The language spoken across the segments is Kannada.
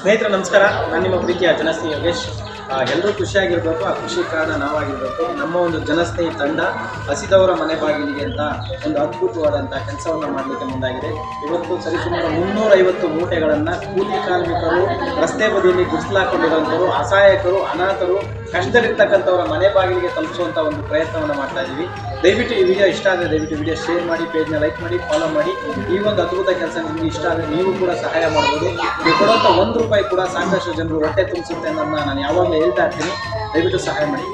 ಸ್ನೇಹಿತರೆ ನಮಸ್ಕಾರ. ನಾನು ನಿಮ್ಮ ಪ್ರೀತಿಯ ಜನಸ್ನೇಹಿ ಯೋಗೇಶ್. ಎಲ್ಲರೂ ಖುಷಿಯಾಗಿರ್ಬೇಕು, ಆ ಖುಷಿ ಕಾರಣ ನಾವಾಗಿರ್ಬೇಕು. ನಮ್ಮ ಒಂದು ಜನಸ್ನೇಹಿ ತಂಡ ಹಸಿದವರ ಮನೆ ಬಾಗಿಲಿಗೆ ಅಂತ ಒಂದು ಅದ್ಭುತವಾದಂಥ ಕೆಲಸವನ್ನು ಮಾಡಲಿಕ್ಕೆ ಮುಂದಾಗಿದೆ. ಇವತ್ತು ಸರಿಸುಮಾರು ಮುನ್ನೂರೈವತ್ತು ಮೂಟೆಗಳನ್ನು ಕೂಲಿ ಕಾರ್ಮಿಕರು, ರಸ್ತೆ ಬದಿಯಲ್ಲಿ ಗುಡಿಸಲಾಕೊಂಡಿರುವಂಥವರು, ಅಸಹಾಯಕರು, ಅನಾಥರು, ಕಷ್ಟದಲ್ಲಿರ್ತಕ್ಕಂಥವರ ಮನೆ ಬಾಗಿಲಿಗೆ ತಲುಪಿಸುವಂಥ ಒಂದು ಪ್ರಯತ್ನವನ್ನು ಮಾಡ್ತಾ ಇದ್ದೀವಿ ದಯವಿಟ್ಟು ಈ ವಿಡಿಯೋ ಇಷ್ಟ ಆದರೆ ದಯವಿಟ್ಟು ವಿಡಿಯೋ ಶೇರ್ ಮಾಡಿ ಪೇಜ್ನ ಲೈಕ್ ಮಾಡಿ ಫಾಲೋ ಮಾಡಿ. ಈ ಒಂದು ಅದ್ಭುತ ಕೆಲಸ ನಿಮಗೆ ಇಷ್ಟ ಆದರೆ ನೀವು ಕೂಡ ಸಹಾಯ ಮಾಡ್ಬೋದು. ನೀವು ಕೊಡುವಂಥ ಒಂದು ರೂಪಾಯಿ ಕೂಡ ಸಾಕಷ್ಟು ಜನರು ಹೊಟ್ಟೆ ತುಂಬಿಸುತ್ತೆ ಅನ್ನೋದನ್ನ ನಾನು ಯಾವಾಗಲೂ ಹೇಳ್ತಾ ಇರ್ತೀನಿ. ದಯವಿಟ್ಟು ಸಹಾಯ ಮಾಡಿ.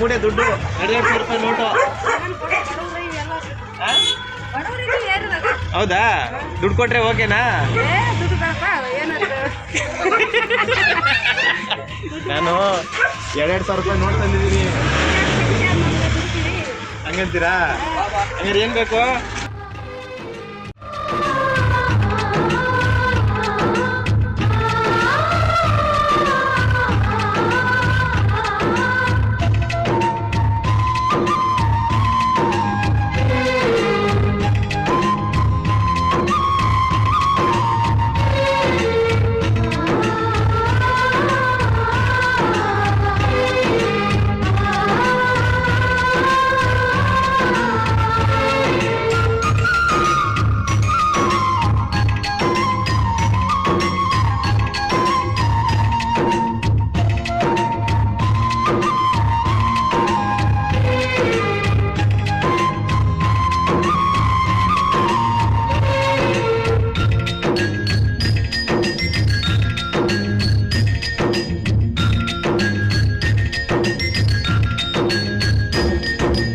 ಮೂಟೆ ದುಡ್ಡು. ಎರಡು ಸಾವಿರ ರೂಪಾಯಿ ನೋಟು. ಹೌದಾ? ದುಡ್ಡು ಕೊಟ್ರೆ ಓಕೆನಾ? ನಾನು ಎರಡೆರಡು ಸಾವಿರ ರೂಪಾಯಿ ನೋಟ್ ತಂದಿದ್ದೀನಿ. ಹಂಗಂತೀರಾ? ಹಂಗಾರೆ ಏನು ಬೇಕು?